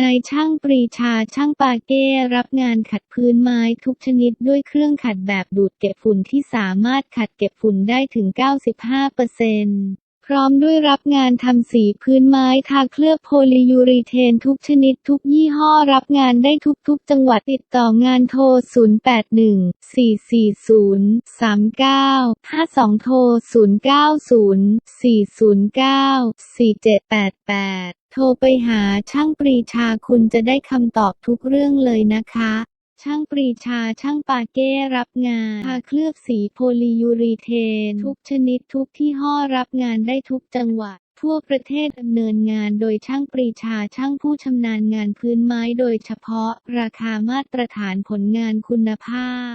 นายช่างปรีชาช่างปาเก้รับงานขัดพื้นไม้ทุกชนิดด้วยเครื่องขัดแบบดูดเก็บฝุ่นที่สามารถขัดเก็บฝุ่นได้ถึง 95% พร้อมด้วยรับงานทำสีพื้นไม้ทาเคลือบโพลียูรีเทนทุกชนิดทุกยี่ห้อรับงานได้ทุกๆ จังหวัดติดต่องานโทร 0814403952 โทร 0904094788 โทรไปหาช่างปรีชาคุณจะได้คำตอบทุกเรื่องเลยนะคะ ช่างปรีชาช่างปาเก้รับงานทาเคลือบสีโพลียูรีเทน ทุกชนิดทุกที่ห้อรับงานได้ทุกจังหวัด ทั่วประเทศดำเนินงานโดยช่างปรีชาช่างผู้ชำนาญงานพื้นไม้โดยเฉพาะ ราคามาตรฐานผลงานคุณภาพ